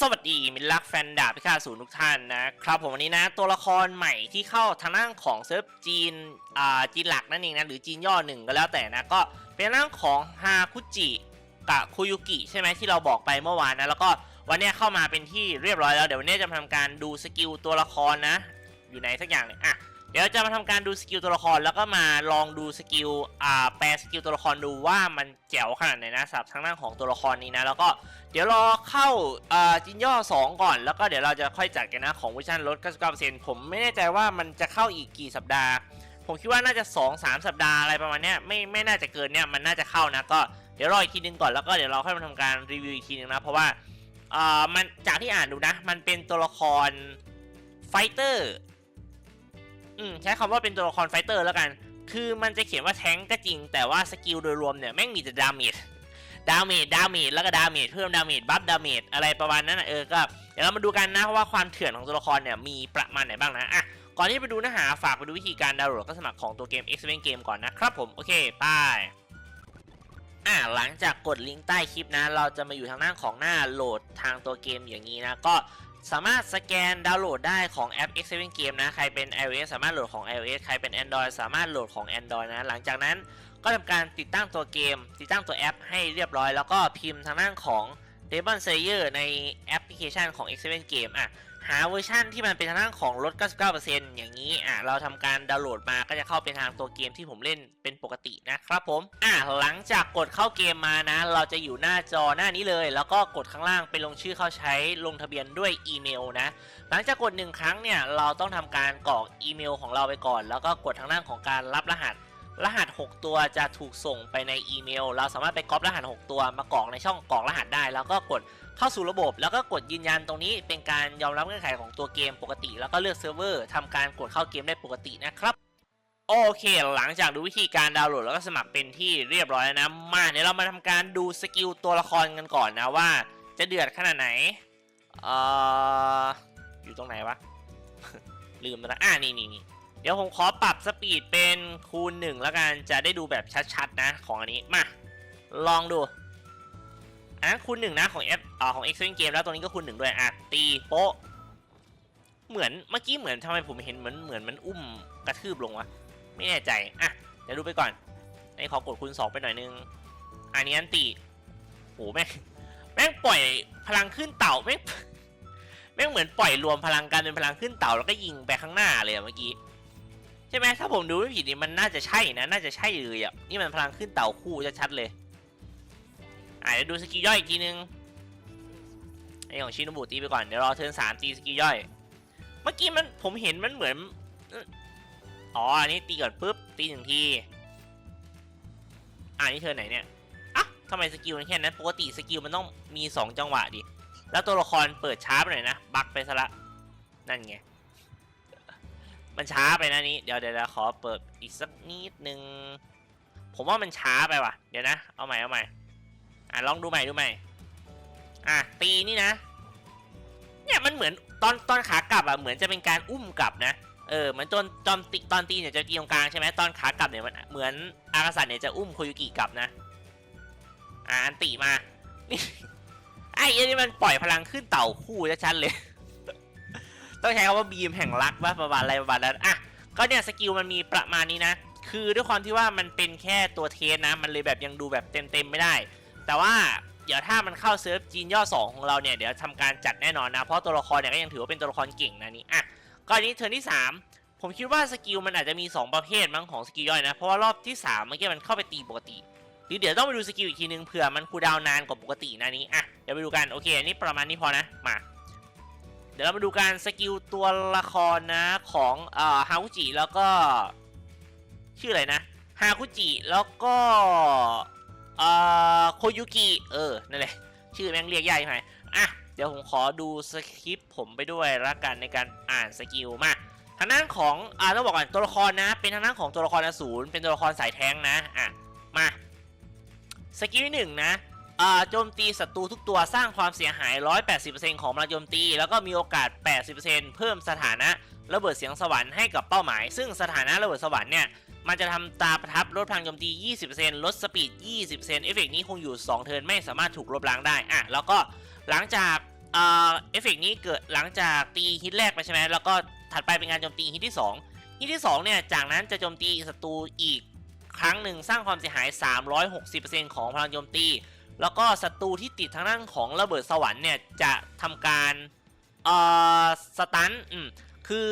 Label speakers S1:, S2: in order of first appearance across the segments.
S1: สวัสดีมิตรรักแฟนดาบพิฆาตศูนย์ทุกท่านนะครับผมวันนี้นะตัวละครใหม่ที่เข้าทางด้านของเซิร์ฟจีนอ่าจีนหลักนั่นเองนะหรือจีนย่อหนึ่งก็แล้วแต่นะก็เป็นทางด้านของฮาคุจิกับคุยุกิใช่ไหมที่เราบอกไปเมื่อวานนะแล้วก็วันนี้เข้ามาเป็นที่เรียบร้อยแล้วเดี๋ยววันนี้จะมาทำการดูสกิลตัวละครนะ อยู่ไหนสักอย่างเลยอะ เดี๋ยวจะมาทำการดูสกิลตัวละครแล้วก็มาลองดูสกิลอ่าแปลสกิลตัวละครดูว่ามันแจ๋วขนาดไหนนะสำหรับทางด้านของตัวละครนี้นะแล้วก็เดี๋ยวรอเข้าอ่อจินย่อ 2 ก่อน แล้วก็เดี๋ยวเราจะค่อยจัดกันนะของเวอร์ชันลด99%ผมไม่แน่ใจว่ามันจะเข้าอีกกี่สัปดาห์ ผมคิดว่าน่าจะ 2-3 สัปดาห์อะไรประมาณเนี้ยไม่ไม่น่าจะเกินเนี้ยมันน่าจะเข้านะก็เดี๋ยวรออีกทีนึงก่อนแล้วก็เดี๋ยวเราค่อยมาทำการรีวิวอีกทีนึงนะเพราะว่าอ่อมันจากที่อ่านดูนะ มันเป็นตัวละครไฟเตอร์ อืมใช้คำว่าเป็นตัวละครไฟเตอร์แล้วกัน คือมันจะเขียนว่าแทงก็จริง แต่ว่าสกิลโดยรวมเนี่ยแม่งมีแต่ดาเมจ ดาเมจ ดาเมจ แล้วก็ดาเมจ เพิ่มดาเมจ บัฟดาเมจ อะไรประมาณนั้นนะเออ ก็เดี๋ยวเรามาดูกันนะว่าความเถื่อนของตัวละครเนี่ยมีประมาณไหนบ้างนะ อะ ก่อนที่จะไปดูเนื้อหาฝากไปดูวิธีการดาวน์โหลดก็สมัครของตัวเกม X Men Game ก่อนนะครับผม โอเคไปอะหลังจากกดลิงก์ใต้คลิปนะ เราจะมาอยู่ทางหน้าของหน้าโหลดทางตัวเกมอย่างนี้นะ ก็ สามารถสแกนดาวน์โหลดได้ของแอป X7 Game นะ ใครเป็น iOS สามารถโหลดของ iOS ใครเป็น Android สามารถโหลดของ Android นะ หลังจากนั้นก็ทำการติดตั้งตัวเกม ติดตั้งตัวแอปให้เรียบร้อย แล้วก็พิมพ์ทางด้านของ Demon Slayer ในแอปพลิเคชันของ X7 Game อะ หาเวอร์ชั่นที่มันเป็นทางด้านของลด 99%อย่างนี้อะเราทำการดาวน์โหลดมาก็จะเข้าเป็นทางตัวเกมที่ผมเล่นเป็นปกตินะครับผมอะหลังจากกดเข้าเกมมานะ เราจะอยู่หน้าจอหน้านี้เลย แล้วก็กดข้างล่างไปลงชื่อเข้าใช้ลงทะเบียนด้วยอีเมลนะหลังจากกดหนึ่งครั้งเนี่ยเราต้องทำการกรอกอีเมลของเราไปก่อน แล้วก็กดทางด้านของการรับรหัสรหัส 6 ตัวจะถูกส่งไปในอีเมล เราสามารถไปก๊อปรหัส 6 ตัวมากรอกในช่องกรอกรหัสได้ แล้วก็กด เข้าสู่ระบบแล้วก็กดยืนยันตรงนี้เป็นการยอมรับเงื่อนไขของตัวเกมปกติ แล้วก็เลือกเซิร์ฟเวอร์ทำการกดเข้าเกมได้ปกตินะครับโอเค หลังจากดูวิธีการดาวน์โหลดแล้วก็สมัครเป็นที่เรียบร้อยแล้วนะ มาเดี๋ยวเรามาทำการดูสกิลตัวละครกันก่อนนะว่า จะเดือดขนาดไหนเอ่ออยู่ตรงไหนวะ ลืมไปแล้วอ่านี่นี่เดี๋ยวผมขอปรับสปีดเป็นคูณหนึ่งแล้วกันจะได้ดูแบบชัดๆนะของอันนี้ มา ลองดูอันนั้นคูณหนึ่งนะของ F อ่าของ X Ring Game แล้วตัวนี้ก็คูณหนึ่งด้วยอะตีโป๊ะเหมือนเมื่อกี้เหมือนทำไมผมเห็นเหมือนเหมือนมันอุ้มกระทืบลงวะไม่แน่ใจอะเดี๋ยวดูไปก่อนไอ้ขอกดคูณสองไปหน่อยนึงอันนี้อันตีโหแม่งแม่งปล่อยพลังขึ้นเต่าแม่งแม่งเหมือนปล่อยรวมพลังกันเป็นพลังขึ้นเต่าแล้วก็ยิงไปข้างหน้าเลยอะเมื่อกี้ใช่ไหมถ้าผมดูไม่ผิดนี่มันน่าจะใช่นะน่าจะใช่เลยอะนี่มันพลังขึ้นเต่าคู่ชัดๆเลยอะเดี๋ยวดูสกิลย่อยอีกทีนึง ไอของชินบุตีไปก่อน เดี๋ยวรอเทิร์นสามตีสกิย่อย เมื่อกี้มันผมเห็นมันเหมือน อ๋อ อันนี้ตีก่อนปุ๊บ ตีหนึ่งทีอ่านี่เทิร์นไหนเนี่ยอะทำไมสกิลมันแค่นั้น ปกติสกิลมันต้องมีสองจังหวะดิ แล้วตัวละครเปิดช้าไปหน่อยนะ บักไปซะละ นั่นไง มันช้าไปนะนี้ เดี๋ยวเดี๋ยวขอเปิดอีกสักนิดนึง ผมว่ามันช้าไปว่ะ เดี๋ยวนะ เอาใหม่เอาใหม่ อะลองดูใหม่ดูใหม่ อะตีนี่นะ เนี่ยมันเหมือนตอนตอนขากลับอะเหมือนจะเป็นการอุ้มกลับนะเออเหมือนตอนตอนตีตอนตีเนี่ยจะตีตรงกลางใช่ไหมตอนขากลับเนี่ยมันเหมือนอากาศเนี่ยจะอุ้มโคยุกิกลับนะอะอันติมานี่ไอ้เหี้ยนี่มันปล่อยพลังขึ้นเต่าคู่ชัดๆเลย ต้องใช้คำว่าบีมแห่งรักว่าประมาณอะไรประมาณนั้นอะก็เนี่ยสกิลมันมีประมาณนี้นะ คือด้วยความที่ว่ามันเป็นแค่ตัวเทสนะ มันเลยแบบยังดูแบบเต็มๆไม่ได้ แต่ว่า เดี๋ยวถ้ามันเข้าเซิร์ฟจีนย่อ2ของเราเนี่ยเดี๋ยวทำการจัดแน่นอนนะ เพราะตัวละครเนี่ยก็ยังถือว่าเป็นตัวละครเก่งนะนี่อะก็อันนี้เทิร์นที่ 3 ผมคิดว่าสกิลมันอาจจะมี 2 ประเภทมั้งของสกิลย่อยนะ เพราะว่ารอบที่3เมื่อกี้มันเข้าไปตีปกติหรือเดี๋ยวต้องไปดูสกิลอีกทีนึงเผื่อมันคูดาวน์นานกว่าปกตินะนี้อะเดี๋ยวไปดูกันโอเคอันนี้ประมาณนี้พอนะมา เดี๋ยวเรามาดูการสกิลตัวละครนะของเอ่อฮาคุจิแล้วก็ ชื่ออะไรนะฮาคุจิแล้วก็ เอ่อโคยุกิเออนั่นแหละชื่อแม่งเรียกยากใช่ไหมอะเดี๋ยวผมขอดูสคริปต์ผมไปด้วยละกันในการอ่านสกิลมาทางด้านของอ่าต้องบอกก่อนตัวละครนะ เป็นทางด้านของตัวละครอสูรเป็นตัวละครสายแท้งนะอะมาสกิลที่หนึ่งนะอ่าโจมตีศัตรูทุกตัวสร้างความเสียหาย 180%ของพลังโจมตี แล้วก็มีโอกาส 80%เพิ่มสถานะระเบิดเสียงสวรรค์ให้กับเป้าหมาย ซึ่งสถานะระเบิดสวรรค์เนี่ย มันจะทำตาประทับลดพลังโจมตี 20%ลดสปีด 20%เอฟเฟกต์นี้คงอยู่ 2 เทิร์นไม่สามารถถูกลบล้างได้อะแล้วก็หลังจากอ่าเอฟเฟกต์นี้เกิดหลังจากตีฮิตแรกไปใช่ไหมแล้วก็ถัดไปเป็นการโจมตีฮิตที่ 2 ฮิตที่2เนี่ยจากนั้นจะโจมตีศัตรูอีกครั้งหนึ่งสร้างความเสียหาย 360%ของพลังโจมตี แล้วก็ศัตรูที่ติดทางด้านของระเบิดสวรรค์เนี่ยจะทำการเอ่อสตันอืมคือ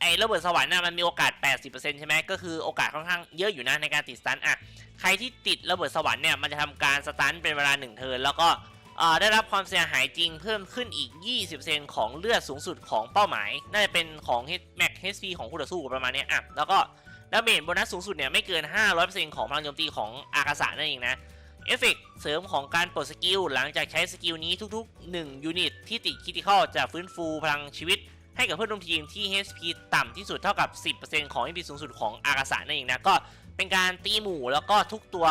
S1: ไอ้ระเบิดสวรรค์น่ะมันมีโอกาส 80%ใช่ไหมก็คือโอกาสค่อนข้างเยอะอยู่นะในการติดสตันอะใครที่ติดระเบิดสวรรค์เนี่ยมันจะทำการสตันเป็นเวลา1เทิร์นแล้วก็ได้รับความเสียหายจริงเพิ่มขึ้นอีก 20%ของเลือดสูงสุดของเป้าหมาย น่าจะเป็นของ H- Max HP ของคู่ต่อสู้ประมาณนี้อะแล้วก็ดาเมจโบนัสสูงสุดเนี่ยไม่เกิน 500%ของพลังโจมตีของอากาศนั่นเองนะเอฟเฟกเสริมของการปลดสกิลหลังจากใช้สกิลนี้ทุกๆ 1 ยูนิตที่ติดคิติคอลจะฟื้นฟูพลังชีวิต ให้กับเพื่อนร่วมทีมที่ HP ต่ำที่สุดเท่ากับ 10%ของ HP สูงสุดของอากาศะนั่นเองนะก็เป็นการตีหมู่แล้วก็ทุกตัว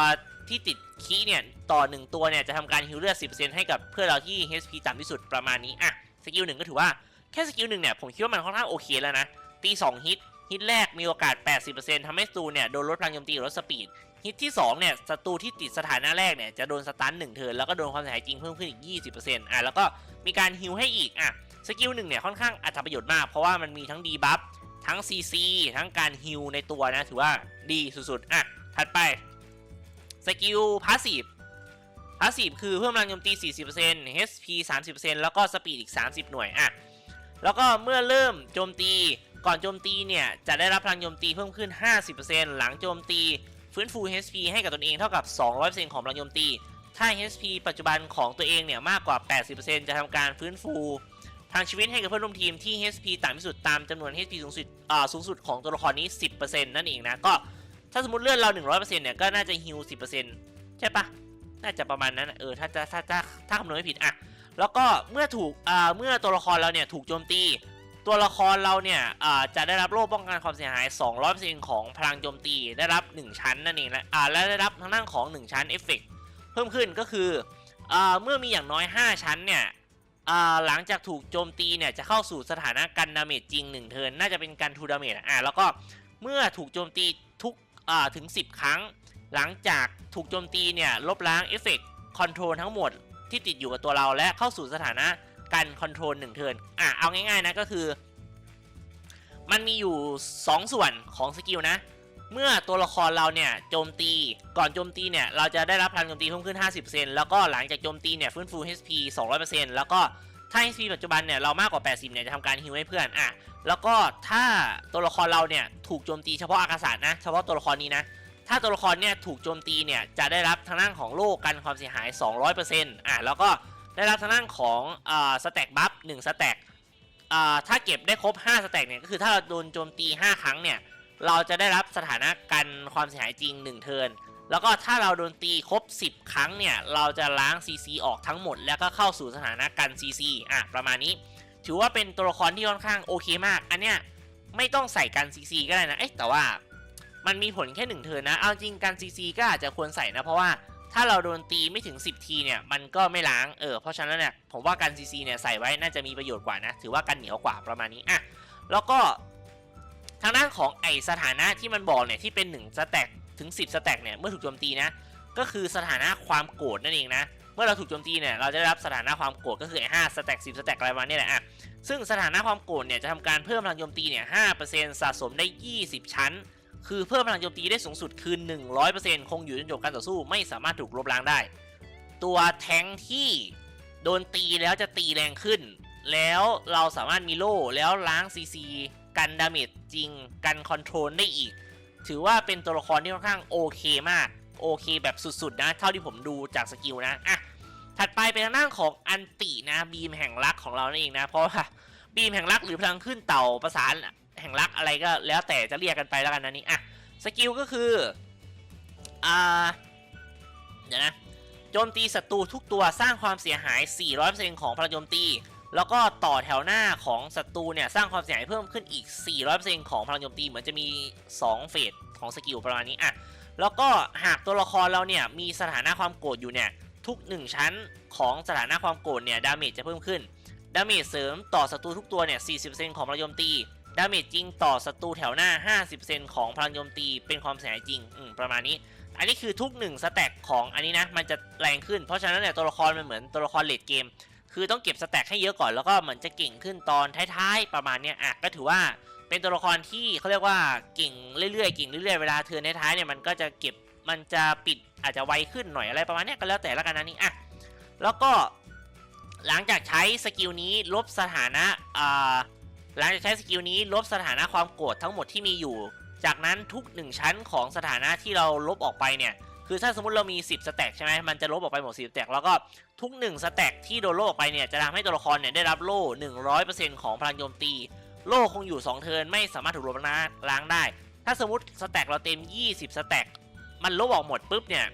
S1: ที่ติดคีเนี่ยต่อ 1 ตัวเนี่ยจะทำการฮิลเลือด 10%ให้กับเพื่อนเราที่ HP ต่ำที่สุดประมาณนี้อะสกิลหนึ่งก็ถือว่าแค่สกิลหนึ่งเนี่ยผมคิดว่ามันค่อนข้างโอเคแล้วนะตี2ฮิตฮิตแรกมีโอกาส 80%ทำให้ศัตรูเนี่ยโดนลดพลังโจมตีหรือลดสปีด ฮิตที่2เนี่ยศัตรูที่ติดสถานะแรกเนี่ยจะโดนสตัน1เทิร์นแล้วก็โดนความเสียหายจริงเพิ่มขึ้นอีก 20%อะแล้วก็มีการฮิลให้อีกอะ สกิลหนึ่งเนี่ยค่อนข้างอัตประโยชน์มาก เพราะว่ามันมีทั้งดีบัฟทั้ง CC ทั้งการฮิลในตัวนะ ถือว่าดีสุดๆ อะ ถัดไป สกิลพาสซีฟพาสซีฟคือเพิ่มพลังโจมตี 40% HP 30%แล้วก็สปีดอีก 30 หน่วย อะ แล้วก็เมื่อเริ่มโจมตีก่อนโจมตีเนี่ย จะได้รับพลังโจมตีเพิ่มขึ้น 50%หลังโจมตีฟื้นฟู HP ให้กับตนเองเท่ากับ 200%ของพลังโจมตี ถ้า HP ปัจจุบันของตัวเองเนี่ยมากกว่า 80%จะทำการฟื้นฟูางชีวิตให้กับเพื่อนร่วมทีมที่ HP ต่ำที่สุดตามจำนวน HP สูงสุดอ่าสูงสุดของตัวละครนี้ 10%นั่นเองนะ ก็ถ้าสมมติเลือดเรา 100%เนี่ยก็น่าจะฮิล10%ใช่ปะน่าจะประมาณนั้นเออถ้าจะถ้าถ้าถ้าคำนวณไม่ผิดอะแล้วก็เมื่อถูกอ่าเมื่อตัวละครเราเนี่ยถูกโจมตี ตัวละครเราเนี่ยอ่าจะได้รับโล่ป้องกันความเสียหาย 200%ของพลังโจมตีได้รับ 1 ชั้นนั่นเองและอ่าและได้รับทางด้านของ 1 ชั้นเอฟเฟกเพิ่มขึ้นก็คืออ่าเมื่อมีอย่างน้อย 5 ชั้นเนี่ย หลังจากถูกโจมตีเนี่ยจะเข้าสู่สถานะกันดาเมจจริง1เทิร์นน่าจะเป็นการทูดาเมจอ่าแล้วก็เมื่อถูกโจมตีทุกอ่าถึง 10 ครั้ง หลังจากถูกโจมตีเนี่ยลบล้างเอฟเฟกต์คอนโทรลทั้งหมดที่ติดอยู่กับตัวเราและเข้าสู่สถานะกันคอนโทรล1เทิร์นอ่าเอาง่ายๆนะก็คือ มันมีอยู่ 2 ส่วนของสกิลนะ เมื่อตัวละครเราเนี่ยโจมตี ก่อนโจมตีเนี่ยเราจะได้รับพลังโจมตีเพิ่มขึ้น 50%แล้วก็หลังจากโจมตีเนี่ยฟื้นฟู HP 200%แล้วก็ถ้า HP ปัจจุบันเนี่ยเรามากกว่า 80เนี่ยจะทำการฮิวให้เพื่อนอะแล้วก็ถ้าตัวละครเราเนี่ยถูกโจมตีเฉพาะอากาศนะเฉพาะตัวละครนี้นะถ้าตัวละครเนี่ยถูกโจมตีเนี่ยจะได้รับทางด้านของโล่กันความเสียหาย 200%อะแล้วก็ได้รับทางด้านของอ่าสแต็กบัฟ1สแต็กอ่าถ้าเก็บได้ครบ 5 สแต็กเนี่ยก็คือถ้าเราโดนโจมตี 5 ครั้งเนี่ย เราจะได้รับสถานะกันความเสียหายจริง 1 เทิร์นแล้วก็ถ้าเราโดนตีครบ 10 ครั้งเนี่ย เราจะล้าง CC ออกทั้งหมด แล้วก็เข้าสู่สถานะกัน CC อะประมาณนี้ ถือว่าเป็นตัวละครที่ค่อนข้างโอเคมาก อันเนี้ยไม่ต้องใส่กัน CC ก็ได้นะเอ๊ะแต่ว่ามันมีผลแค่1เทิร์นนะ เอาจริงกัน CC ก็อาจจะควรใส่นะ เพราะว่าถ้าเราโดนตีไม่ถึง 10 ทีเนี่ยมันก็ไม่ล้างเออเพราะฉะนั้นเนี่ยผมว่ากัน CC เนี่ยใส่ไว้น่าจะมีประโยชน์กว่านะ ถือว่ากันเหนียวกว่าประมาณนี้อะแล้วก็ ทางด้านของไอสถานะที่มันบอกเนี่ยที่เป็น1สแต็กถึง 10สแต็กเนี่ยเมื่อถูกโจมตีนะก็คือสถานะความโกรธนั่นเองนะเมื่อเราถูกโจมตีเนี่ยเราจะได้รับสถานะความโกรธก็คือไอ้ห้าสแต็กสิบสแต็กอะไรมาณนี้แหละอะซึ่งสถานะความโกรธเนี่ยจะทำการเพิ่มพลังโจมตีเนี่ยห้าเปอร์เซ็นต์สะสมได้20ชั้น คือเพิ่มพลังโจมตีได้สูงสุดคือ100%คงอยู่จนจบการต่อสู้ไม่สามารถถูกลบล้างได้ ตัวแทงที่โดนตีแล้วจะตีแรงขึ้น แล้วเราสามารถมีโล่แล้วล้าง CC กันดาเมจจริง กันคอนโทรลได้อีก ถือว่าเป็นตัวละครที่ค่อนข้างโอเคมาก โอเคแบบสุดๆนะ เท่าที่ผมดูจากสกิลนะ อะ ถัดไปเป็นทางด้านของอันตินะ บีมแห่งรักของเรานั่นเองนะ เพราะว่าบีมแห่งรักหรือพลังขึ้นเต่าประสานแห่งรักอะไรก็แล้วแต่จะเรียกกันไปแล้วกันนะนี่ อะ สกิลก็คือ อ่า เดี๋ยวนะ โจมตีศัตรูทุกตัวสร้างความเสียหาย 400%ของพลังโจมตี แล้วก็ต่อแถวหน้าของศัตรูเนี่ยสร้างความเสียหายเพิ่มขึ้นอีก 400%ของพลังโจมตีเหมือนจะมี 2 เฟสของสกิลประมาณนี้อะแล้วก็หากตัวละครเราเนี่ยมีสถานะความโกรธอยู่เนี่ยทุก 1 ชั้นของสถานะความโกรธเนี่ยดาเมจจะเพิ่มขึ้นดาเมจเสริมต่อศัตรูทุกตัวเนี่ย 40%ของพลังโจมตีดาเมจจริงต่อศัตรูแถวหน้า 50%ของพลังโจมตีเป็นความเสียหายจริงอืมประมาณนี้ อันนี้คือทุก1สแต็กของอันนี้นะมันจะแรงขึ้นเพราะฉะนั้นเนี่ยตัวละครมันเหมือนตัวละครเลดเกม คือต้องเก็บสแต็กให้เยอะก่อนแล้วก็เหมือนจะเก่งขึ้นตอนท้ายๆประมาณเนี้ยอะก็ถือว่าเป็นตัวละครที่เขาเรียกว่าเก่งเรื่อยๆเก่งเรื่อยๆเวลาเทิร์นท้ายๆเนี่ยมันก็จะเก็บมันจะปิดอาจจะไวขึ้นหน่อยอะไรประมาณเนี้ยก็แล้วแต่ละกันนะนี่อะแล้วก็หลังจากใช้สกิลนี้ลบสถานะอ่าหลังจากใช้สกิลนี้ลบสถานะความโกรธทั้งหมดที่มีอยู่ จากนั้นทุก 1 ชั้นของสถานะที่เราลบออกไปเนี่ย คือถ้าสมมติเรามี 10 สแต็กใช่ไหมมันจะลบออกไปหมด 10 สแต็กแล้วก็ทุก 1 สแต็กที่โดนลบออกไปเนี่ยจะทำให้ตัวละครเนี่ยได้รับโล่ 100%ของพลังโจมตี โล่คงอยู่ 2 เทิร์นไม่สามารถถูกลบล้างได้ ถ้าสมมติสแต็กเราเต็ม 20 สแต็กมันลบออกหมดปุ๊บเนี่ย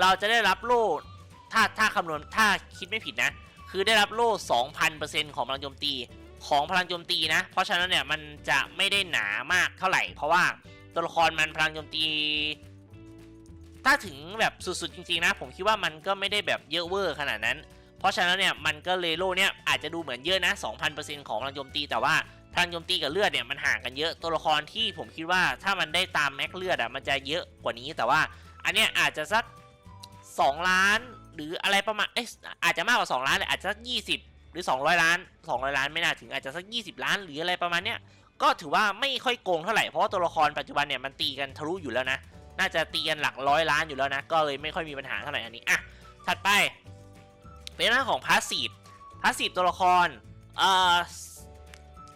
S1: เราจะได้รับโล่ถ้าถ้าคำนวณถ้าคิดไม่ผิดนะ คือได้รับโล่ 2,000%ของพลังโจมตีของพลังโจมตีนะ เพราะฉะนั้นเนี่ยมันจะไม่ได้หนามากเท่าไหร่ เพราะว่าตัวละครมันพลังโจมตี ถ้าถึงแบบสุดๆจริงๆนะ ผมคิดว่ามันก็ไม่ได้แบบเยอะเวอร์ขนาดนั้น เพราะฉะนั้นเนี่ยมันก็เลโล่เนี่ยอาจจะดูเหมือนเยอะนะ 2,000%ของพลังโจมตีแต่ว่าพลังโจมตีกับเลือดเนี่ยมันห่างกันเยอะตัวละครที่ผมคิดว่าถ้ามันได้ตามแม็กเลือดอะมันจะเยอะกว่านี้แต่ว่าอันเนี้ยอาจจะสัก 2 ล้านหรืออะไรประมาณเอ๊ะอาจจะมากกว่า 2 ล้านเลยอาจจะสัก 20 หรือ 200 ล้าน 200 ล้านไม่น่าถึงอาจจะสัก 20 ล้านหรืออะไรประมาณเนี้ยก็ถือว่าไม่ค่อยโกงเท่าไหร่เพราะว่าตัวละครปัจจุบันเนี่ยมันตีกันทะลุอยู่แล้วนะ น่าจะตีกันหลักร้อยล้านอยู่แล้วนะ ก็เลยไม่ค่อยมีปัญหาเท่าไหร่อันนี้อะถัดไป เป็นเรื่องของพาสซีฟพาสซีฟตัวละครเอ่อ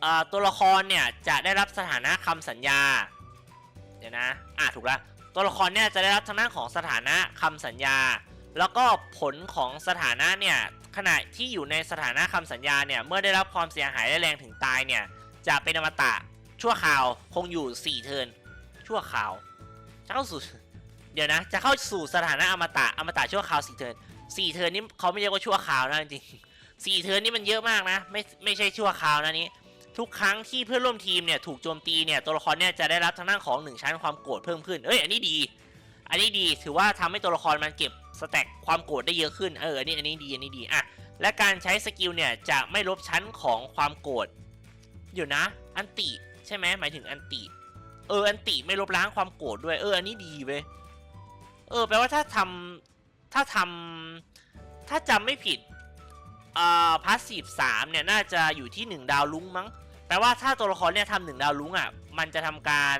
S1: เอ่อตัวละครเนี่ยจะได้รับสถานะคำสัญญาเดี๋ยวนะอะถูกแล้วตัวละครเนี่ยจะได้รับทางด้านของสถานะคำสัญญา แล้วก็ผลของสถานะเนี่ยขณะที่อยู่ในสถานะคำสัญญาเนี่ยเมื่อได้รับความเสียหายและแรงถึงตายเนี่ยจะเป็นอมตะชั่วคราวคงอยู่ 4 เทินชั่วคราว เข้าสู่เดี๋ยวนะ จะเข้าสู่สถานะอมตะอมตะชั่วคราว4เทิร์น4เทิร์นนี่เขาไม่เรียกว่าชั่วคราวนะจริงๆ4เทิร์นนี่มันเยอะมากนะ ไม่ไม่ใช่ชั่วคราวนะนี้ ทุกครั้งที่เพื่อนร่วมทีมเนี่ยถูกโจมตีเนี่ยตัวละครเนี่ยจะได้รับทางด้านของ1ชั้นความโกรธเพิ่มขึ้นเอ้ยอันนี้ดี อันนี้ดีถือว่าทำให้ตัวละครมันเก็บสแต็กความโกรธได้เยอะขึ้นเอออันนี้อันนี้ดีอันนี้ดีอะและการใช้สกิลเนี่ยจะไม่ลบชั้นของความโกรธอยู่นะ อันติใช่ไหมหมายถึงอันติ เออ อันติไม่ลบล้างความโกรธด้วย เออ อันนี้ดีเว้ย เออ แปลว่าถ้าทำถ้าทำถ้าจำไม่ผิดอ่าพาสซีฟสามเนี่ย น่าจะอยู่ที่1ดาวลุ้งมั้ง แปลว่าถ้าตัวละครเนี่ยทำหนึ่งดาวลุ้งอะ มันจะทำการ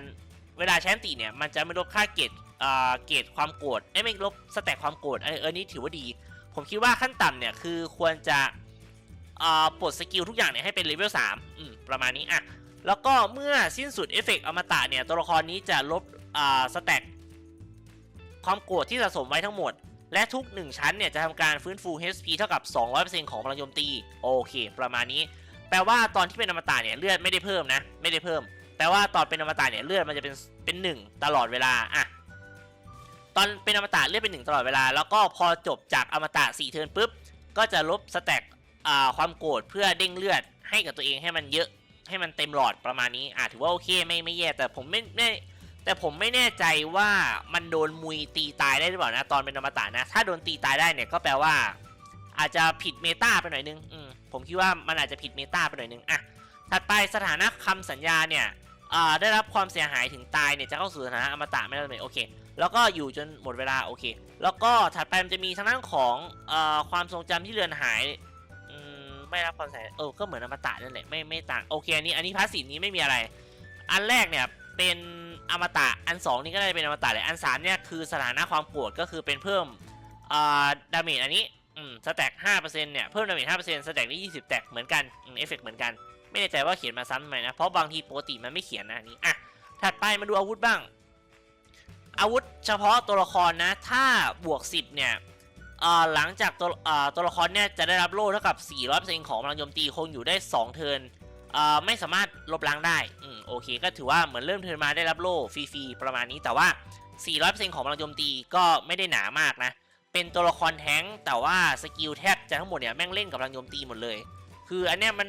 S1: เวลาใช้นติเนี่ย มันจะไม่ลบค่าเกรดอ่าเกรดความโกรธเอ้ไม่ลบสแต็กความโกรธเออเออนี่ถือว่าดี ผมคิดว่าขั้นต่ำเนี่ยคือควรจะอ่าปลดสกิลทุกอย่างเนี่ยให้เป็นเลเวล3อืมประมาณนี้อะ แล้วก็เมื่อสิ้นสุดเอฟเฟกต์อมตะเนี่ย ตัวละครนี้จะลบอ่าสแต็กความโกรธที่สะสมไว้ทั้งหมด และทุก 1 ชั้นเนี่ย จะทำการฟื้นฟู HP เท่ากับ 200%ของพลังโจมตี โอเค ประมาณนี้ แปลว่าตอนที่เป็นอมตะเนี่ยเลือดไม่ได้เพิ่มนะ ไม่ได้เพิ่มแปลว่าตอนเป็นอมตะเนี่ยเลือดมันจะเป็นเป็นหนึ่งตลอดเวลาอะตอนเป็นอมตะเลือดเป็นหนึ่งตลอดเวลา แล้วก็พอจบจากอมตะ4เทิร์นปุ๊บก็จะลบสแต็กอ่าความโกรธเพื่อเด้งเลือดให้กับตัวเองให้มันเยอะ ให้มันเต็มหลอดประมาณนี้อะถือว่าโอเคไม่ไม่แย่แต่ผมไม่ไม่แต่ผมไม่แน่ใจว่ามันโดนมุยตีตายได้หรือเปล่านะตอนเป็นอมตะนะ ถ้าโดนตีตายได้เนี่ยก็แปลว่า อาจจะผิดเมตาไปหน่อยนึงอืมผมคิดว่ามันอาจจะผิดเมตาไปหน่อยนึงอะถัดไปสถานะคำสัญญาเนี่ยอ่าได้รับความเสียหายถึงตายเนี่ยจะเข้าสู่สถานะอมตะไม่ได้เลยโอเค แล้วก็อยู่จนหมดเวลาโอเค แล้วก็ถัดไปมันจะมีทางด้านของอ่อความทรงจำที่เลือนหาย ไม่รับความเสียหายเออก็เหมือนอมตะนั่นแหละไม่ไม่ต่างโอเคอันนี้อันนี้พาสซีฟนี้ไม่มีอะไร อันแรกเนี่ยเป็นอมตะอันสองนี่ก็ได้เป็นอมตะเลยอันสามเนี่ยคือสถานะความโกรธก็คือเป็นเพิ่มอ่าดาเมจอันนี้อืมสแต็กห้าเปอร์เซ็นต์เนี่ยเพิ่มดาเมจห้าเปอร์เซ็นต์สแต็กได้ยี่สิบแต็กเหมือนกันเอฟเฟกเหมือนกันไม่แน่ใจว่าเขียนมาซ้ำทำไมนะเพราะบางทีปกติมันไม่เขียนนะอันนี้อะถัดไปมาดูอาวุธบ้าง อาวุธเฉพาะตัวละครนะ ถ้าบวก 10 เนี่ย หลังจากตัวตัวละครเนี่ยจะได้รับโล่เท่ากับ 400%ของพลังโจมตีคงอยู่ได้ 2 เทิร์นไม่สามารถลบล้างได้อืมโอเค ก็ถือว่าเหมือนเริ่มเทิร์นมาได้รับโล่ฟรีๆประมาณนี้แต่ว่า 400%ของพลังโจมตีก็ไม่ได้หนามากนะ เป็นตัวละครแท้งแต่ว่าสกิลแทบจะทั้งหมดเนี่ยแม่งเล่นกับพลังโจมตีหมดเลย คืออันเนี้ยมัน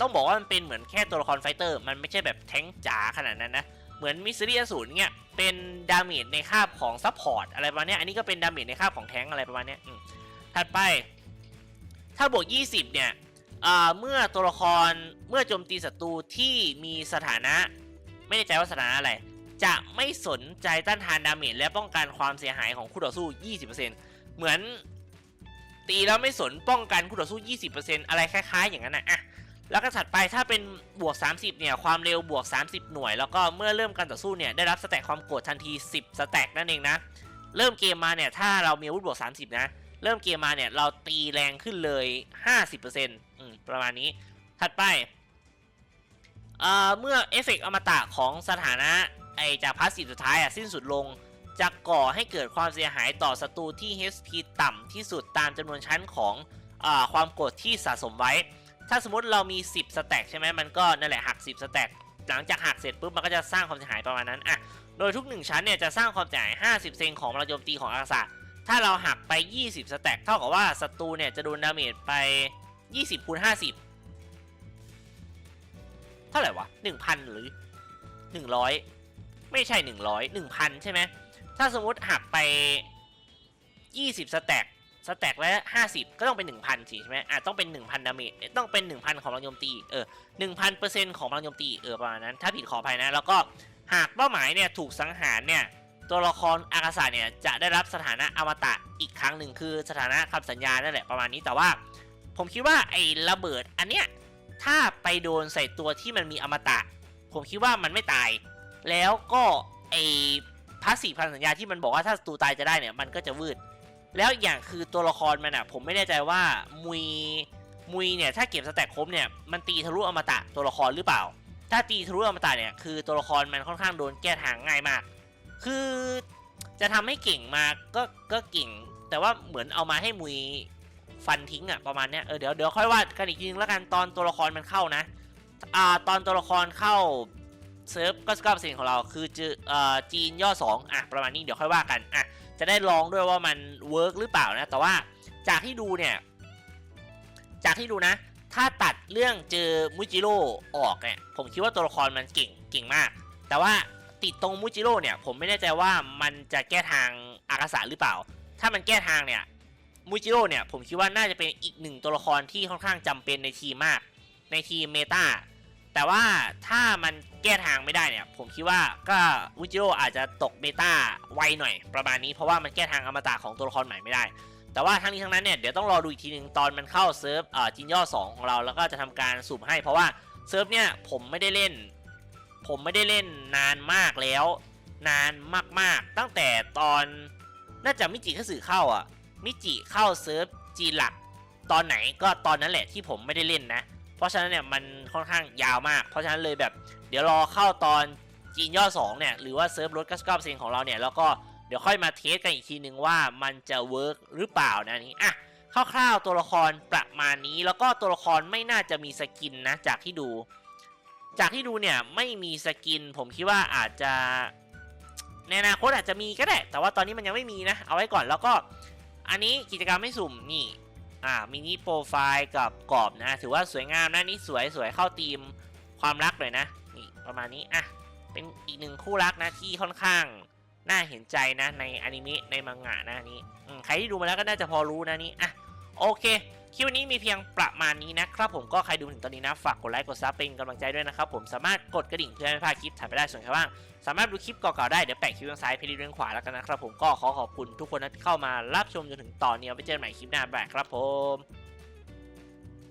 S1: ต้องบอกว่ามันเป็นเหมือนแค่ตัวละครไฟเตอร์ มันไม่ใช่แบบแท้งจ๋าขนาดนั้นนะ เหมือนมิสซิลี่อสูรเนี่ยเป็นดาเมจในคาบของซัพพอร์ตอะไรประมาณนี้อันนี้ก็เป็นดาเมจในคาบของแท้งอะไรประมาณนี้ถัดไป ถ้าบวก 20 เนี่ยเมื่อตัวละครเมื่อโจมตีศัตรูที่มีสถานะ ไม่แน่ใจว่าสถานะอะไร จะไม่สนใจต้านทานดาเมจและป้องกันความเสียหายของคู่ต่อสู้ 20%เหมือนตีแล้วไม่สนป้องกันคู่ต่อสู้ 20%อะไรคล้ายๆอย่างนั้นนะอะ แล้วก็ถัดไปถ้าเป็นบวก 30 เนี่ย ความเร็วบวก 30 หน่วย แล้วก็เมื่อเริ่มการต่อสู้เนี่ย ได้รับสแต็กความโกรธทันที 10 สแต็กนั่นเองนะ เริ่มเกมมาเนี่ย ถ้าเรามีอาวุธบวก 30 นะ เริ่มเกมมาเนี่ย เราตีแรงขึ้นเลย 50%อืมประมาณนี้ ถัดไปเอ่อเมื่อเอฟเฟกต์อมตะของสถานะไอจากพาสซีฟสุดท้ายอะสิ้นสุดลงจะก่อให้เกิดความเสียหายต่อศัตรูที่ HP ต่ำที่สุดตามจำนวนชั้นของอความโกรธที่สะสมไว้ ถ้าสมมติเรามี 10 สแต็กใช่ไหมมันก็นั่นแหละหัก 10 สแต็กหลังจากหักเสร็จปุ๊บมันก็จะสร้างความเสียหายประมาณนั้นอะโดยทุก 1 ชั้นเนี่ยจะสร้างความเสียหาย 50 เซนของพลังโจมตีของอากาศถ้าเราหักไป 20 สแต็กเท่ากับว่าศัตรูเนี่ยจะโดนดาเมจไป 20คูณ50 เท่าไหร่วะ 1,000 หรือ 100 ไม่ใช่ 100 1,000 ใช่ไหมถ้าสมมติหักไป 20 สแต็ก สแต็กละ50ก็ต้องเป็น1,000สิใช่ไหมอะต้องเป็น1,000ดาเมจต้องเป็น1,000ของพลังโจมตีเออ1,000เปอร์เซ็นต์ของพลังโจมตีเออประมาณนั้น ถ้าผิดขออภัยนะ แล้วก็หากเป้าหมายเนี่ยถูกสังหารเนี่ยตัวละครอากาศะเนี่ยจะได้รับสถานะอมตะอีกครั้งหนึ่งคือสถานะคำสัญญานั่นแหละประมาณนี้แต่ว่า ผมคิดว่าไอ้ระเบิดอันเนี้ยถ้าไปโดนใส่ตัวที่มันมีอมตะ ผมคิดว่ามันไม่ตาย แล้วก็ไอ้พาสซีฟพันสัญญาที่มันบอกว่าถ้าศัตรูตายจะได้เนี่ยมันก็จะวืด แล้วอีกอย่างคือตัวละครมันอะ ผมไม่แน่ใจว่ามุยมุยเนี่ยถ้าเก็บสแต็กครบเนี่ยมันตีทะลุอมตะตัวละครหรือเปล่า ถ้าตีทะลุอมตะเนี่ยคือตัวละครมันค่อนข้างโดนแก้ทางง่ายมาก คือจะทำให้เก่งมาก็ก็เก่ง แต่ว่าเหมือนเอามาให้มุยฟันทิ้งอะประมาณเนี้ยเออเดี๋ยวเดี๋ยวค่อยว่ากันอีกทีนึงแล้วกันตอนตัวละครมันเข้านะอ่าตอนตัวละครเข้าเซิร์ฟก็สกอร์เปอร์เซ็นต์ของเราคือจืเอ่อจีนย่อ2อะประมาณนี้เดี๋ยวค่อยว่ากันอะ จะได้ลองด้วยว่ามันเวิร์กหรือเปล่านะ แต่ว่าจากที่ดูเนี่ย จากที่ดูนะ ถ้าตัดเรื่องเจอมูจิโร่ออกเนี่ย ผมคิดว่าตัวละครมันเก่งเก่งมาก แต่ว่าติดตรงมูจิโร่เนี่ย ผมไม่แน่ใจว่ามันจะแก้ทางอากาศะหรือเปล่า ถ้ามันแก้ทางเนี่ยมูจิโร่เนี่ยผมคิดว่าน่าจะเป็นอีกหนึ่งตัวละครที่ค่อนข้างจำเป็นในทีมมาก ในทีมเมตา แต่ว่าถ้ามันแก้ทางไม่ได้เนี่ย ผมคิดว่าก็มูจิโร่อาจจะตกเมตาไวหน่อยประมาณนี้ เพราะว่ามันแก้ทางอมตะของตัวละครใหม่ไม่ได้ แต่ว่าทั้งนี้ทั้งนั้นเนี่ยเดี๋ยวต้องรอดูอีกทีหนึ่งตอนมันเข้าเซิร์ฟจินย่อ2ของเราแล้วก็จะทำการสุ่มให้ เพราะว่าเซิร์ฟเนี่ยผมไม่ได้เล่น ผมไม่ได้เล่นนานมากแล้ว นานมากๆ ตั้งแต่ตอนน่าจะมิจิคัตสึเข้าอะมิจิเข้าเซิร์ฟจีนหลักตอนไหนก็ตอนนั้นแหละที่ผมไม่ได้เล่นนะเราะฉะนั้นเนี่ยมันค่อนข้างยาวมาก เพราะฉะนั้นเลยแบบเดี๋ยวรอเข้าตอนจีนย่อ2เนี่ยหรือว่าเซิร์ฟรถ99%ของเราเนี่ยแล้วก็เดี๋ยวค่อยมาเทสกันอีกทีนึงว่ามันจะเวิร์กหรือเปล่านะนี้อะคร่าวๆตัวละครประมาณนี้ แล้วก็ตัวละครไม่น่าจะมีสกินนะจากที่ดู จากที่ดูเนี่ยไม่มีสกิน ผมคิดว่าอาจจะในอนาคตอาจจะมีก็ได้ แต่ว่าตอนนี้มันยังไม่มีนะ เอาไว้ก่อนแล้วก็อันนี้กิจกรรมไม่สุ่มนี่ อ่ามินิโปรไฟล์กับกรอบนะ ถือว่าสวยงามนะนี่สวยสวยเข้าธีมความรักเลยนะนี่ประมาณนี้อะเป็นอีกหนึ่งคู่รักนะที่ค่อนข้างน่าเห็นใจนะในอนิเมะในมังงะนะนี้ใครที่ดูมาแล้วก็น่าจะพอรู้นะนี่อะโอเค คลิปวันนี้มีเพียงประมาณนี้นะครับผมก็ใครดูถึงตอนนี้นะฝากกดไลค์กดซับเป็นกำลังใจด้วยนะครับผมสามารถกดกระดิ่งเพื่อไม่พลาดคลิปถัดไปได้ส่วนใครว่างสามารถดูคลิปเก่าๆได้เดี๋ยวแปะคลิปทางซ้ายเพลย์ด้างขวาแล้วกันนะครับผมก็ขอขอบคุณทุกคนที่เข้ามารับชมจนถึงตอนนี้ไว้เจอกันใหม่คลิปหน้าบ๊ายบครับผม